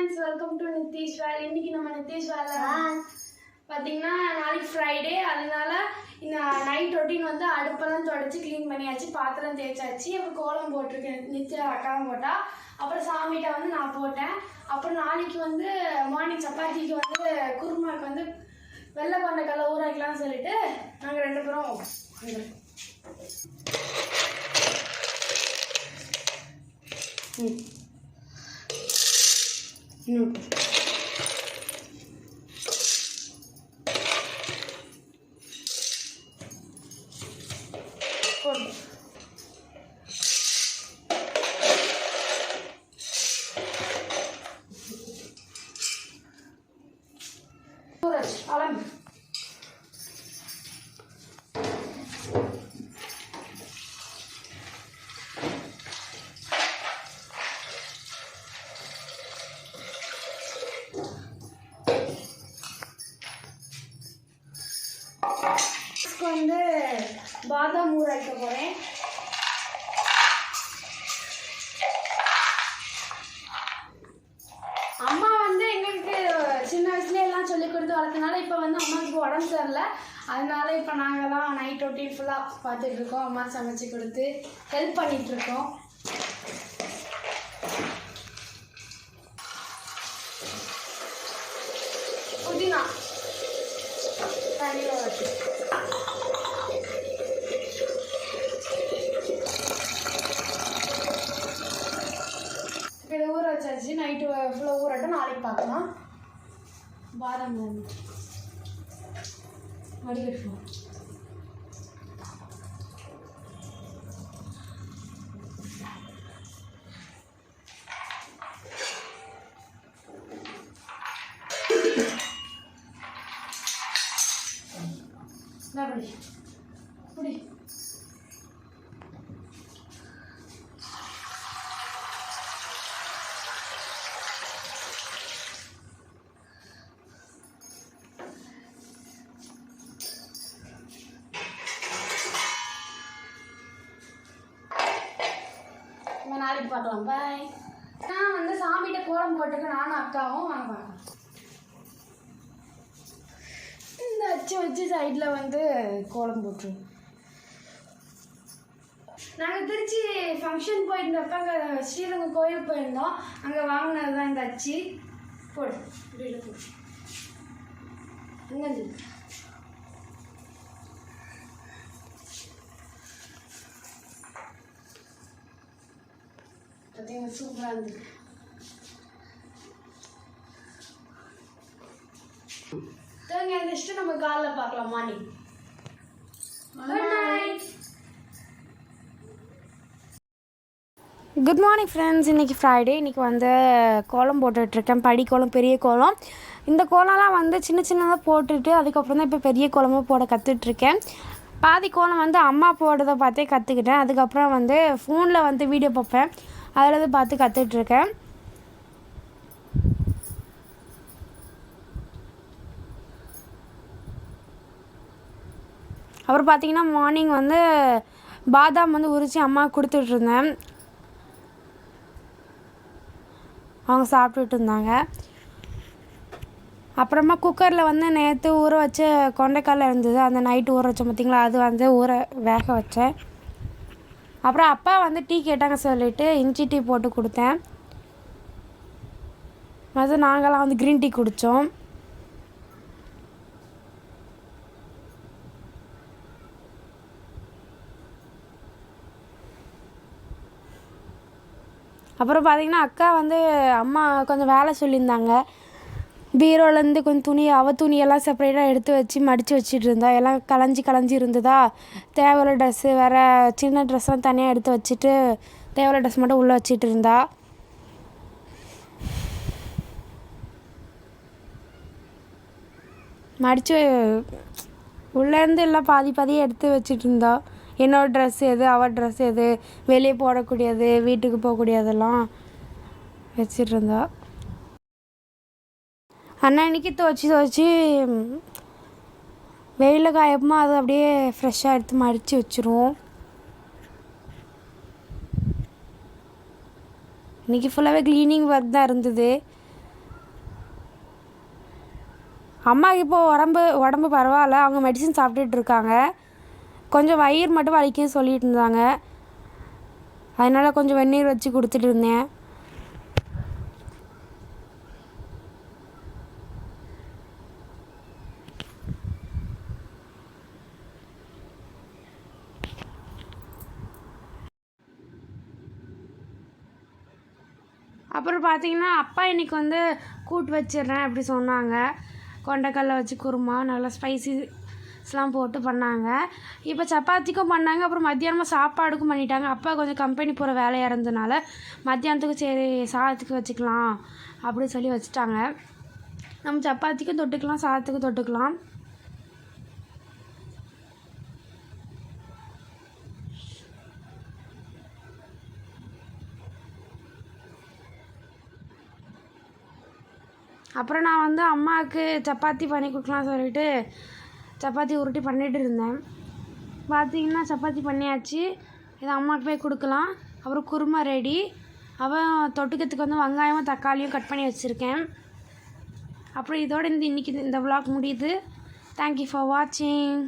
Friends welcome to Nithish Vel. இன்னைக்கு நம்ம நிதிஷ் வேல பார்த்தீங்கன்னா நாளைக்கு ஃப்ரைடே அதனால இந்த நைட் ரொட்டீன் வந்து அடுப்பெல்லாம் தொடச்சி க்ளீன் பண்ணியாச்சு பாத்திரம் தேய்ச்சாச்சு. அப்புறம் கோலம் போட்டிருக்கேன் நித்யா அக்காவும் போட்டா. அப்புறம் சாமிகிட்ட வந்து நான் போட்டேன். அப்புறம் நாளைக்கு வந்து மார்னிங் சப்பாத்திக்கு வந்து குருமாக்கு வந்து வெள்ளை கொண்டைக்கடலை ஊற வைக்கலாம்னு சொல்லிட்டு நாங்கள் ரெண்டு பேரும் இங்க. ம். இன்னும் போடு வந்து பாதாம் ஊற வைக்க போகிறேன் அம்மா வந்து எங்களுக்கு சின்ன வயசுல எல்லாம் சொல்லி கொடுத்து வளர்த்தனால இப்போ வந்து அம்மாவுக்கு உடம்பு சரியில்லை. அதனால இப்போ நாங்கள் தான் நைட் ஒட்டி ஃபுல்லாக பார்த்துட்டு இருக்கோம். அம்மா சமைச்சு கொடுத்து ஹெல்ப் பண்ணிகிட்டு இருக்கோம். புதினா. தண்ணியில் வச்சு ஃபுல்லாக ஊறட்டும் நாளைக்கு பார்க்கலாம் பாதாம் வந்து வடிகட்டுவோம் இந்தா நாளைக்கு பார்க்கலாம். பாய் நான் வந்து சாமிகிட்ட கோலம் போட்டுக்க நானும் அக்காவும் வாங்க இந்த அச்சு வச்சு சைடில் வந்து கோலம் போட்டுருவோம் நாங்கள் திருச்சி ஃபங்க்ஷன் போயிருந்தப்ப அங்கே ஸ்ரீரங்கம் கோயில் போயிருந்தோம். அங்கே வாங்கினது தான் இந்த அச்சு. போடு இப்படி போடு. என்னது பார்த்தீங்கன்னா சூப்பராக இருந்தது தூங்கி எழுந்திரிச்சிட்டு நம்ம காலைல பார்க்கலாம் மார்னிங் குட் மார்னிங் ஃப்ரெண்ட்ஸ் இன்றைக்கி ஃப்ரைடே இன்றைக்கி வந்து கோலம் போட்டுட்ருக்கேன். படி கோலம் பெரிய கோலம். இந்த கோலம்லாம் வந்து சின்ன சின்னதாக போட்டுட்டு அதுக்கப்புறம் தான் இப்போ பெரிய கோலமாக போட கற்றுட்ருக்கேன் பாதி கோலம் வந்து அம்மா போடுறத பார்த்தே கற்றுக்கிட்டேன் அதுக்கப்புறம் வந்து ஃபோனில் வந்து வீடியோ பார்ப்பேன். அதில் இருந்து பார்த்து கற்றுட்ருக்கேன் அப்புறம் பார்த்தீங்கன்னா மார்னிங் வந்து பாதாம் வந்து உரித்து அம்மா கொடுத்துட்ருந்தேன். அவங்க சாப்பிட்டுட்டு இருந்தாங்க. அப்புறமா குக்கரில் வந்து நேற்று ஊற வச்ச கொண்டைக்கால் இருந்தது. அந்த நைட்டு ஊற வச்சோம் பார்த்தீங்களா? அது வந்து ஊற வேக வச்சேன். அப்புறம் அப்பா வந்து டீ கேட்டாங்க சொல்லிட்டு இஞ்சி டீ போட்டு கொடுத்தேன். அது நாங்களாம் வந்து க்ரீன் டீ குடித்தோம் அப்புறம் பார்த்தீங்கன்னா அக்கா வந்து அம்மா கொஞ்சம் வேலை சொல்லியிருந்தாங்க. பீரோலேருந்து கொஞ்சம் துணி அவ துணியெல்லாம் செப்பரேட்டாக எடுத்து வச்சு மடித்து வச்சுட்டு இருந்தா எல்லாம் கலைஞ்சி கலைஞ்சி இருந்ததா? தேவையில்ல ட்ரெஸ்ஸு வேறு சின்ன ட்ரெஸ்லாம் தனியாக எடுத்து வச்சுட்டு தேவையில்ல ட்ரெஸ் மட்டும் உள்ளே வச்சிட்டு இருந்தா மடித்து உள்ளேருந்து எல்லாம் பாதி பாதியாக எடுத்து வச்சுட்டு இருந்தா என்னோட ட்ரெஸ் எது அவள் ட்ரெஸ் எது வெளியே போடக்கூடியது வீட்டுக்கு போகக்கூடியதெல்லாம் வச்சிட்ருந்தா அன்னன்னைக்கு துவச்சி துவச்சி வெயிலில் காயப்போமா அது அப்படியே ஃப்ரெஷ்ஷாக எடுத்து மடித்து வச்சுருவோம். இன்னைக்கு ஃபுல்லாகவே க்ளீனிங் ஒர்க் தான் இருந்தது. அம்மா இப்போ உடம்பு உடம்பு பரவாயில்ல அவங்க மெடிசன் சாப்பிட்டுட்டு இருக்காங்க. கொஞ்சம் வயிறு மட்டும் வலிக்க சொல்லிட்டு இருந்தாங்க. அதனால் கொஞ்சம் வெந்நீர் வச்சு கொடுத்துட்டு இருந்தேன். அப்புறம் பார்த்தீங்கன்னா அப்பா இன்னைக்கு வந்து கூட்டு வச்சிடுறேன் அப்படி சொன்னாங்க. கொண்டைக்கடலை வச்சு குருமா நல்லா ஸ்பைசிஸ்லாம் போட்டு பண்ணாங்க. இப்போ சப்பாத்திக்கும் பண்ணாங்க அப்புறம் மத்தியானமாக சாப்பாடுக்கும் பண்ணிட்டாங்க. அப்பா கொஞ்சம் கம்பெனி போகிற வேலையாக இருந்ததுனால மத்தியானத்துக்கு சரி சாதத்துக்கு வச்சுக்கலாம் அப்படின்னு சொல்லி வச்சுட்டாங்க. நம்ம சப்பாத்திக்கும் தொட்டுக்கலாம் சாதத்துக்கும் தொட்டுக்கலாம். அப்புறம் நான் வந்து அம்மாவுக்கு சப்பாத்தி பண்ணி கொடுக்கலாம் சொல்லிட்டு சப்பாத்தி உருட்டி பண்ணிகிட்டு இருந்தேன். பார்த்தீங்கன்னா சப்பாத்தி பண்ணியாச்சு. இதை அம்மாவுக்கு போய் கொடுக்கலாம். அப்புறம் குருமா ரெடி அவன் தொட்டுக்கிறதுக்கு வந்து வெங்காயமும் தக்காளியும் கட் பண்ணி வச்சுருக்கேன். அப்புறம் இதோடு இந்த இன்றைக்கி இந்த விளாக் முடியுது. தேங்க்யூ ஃபார் வாட்சிங்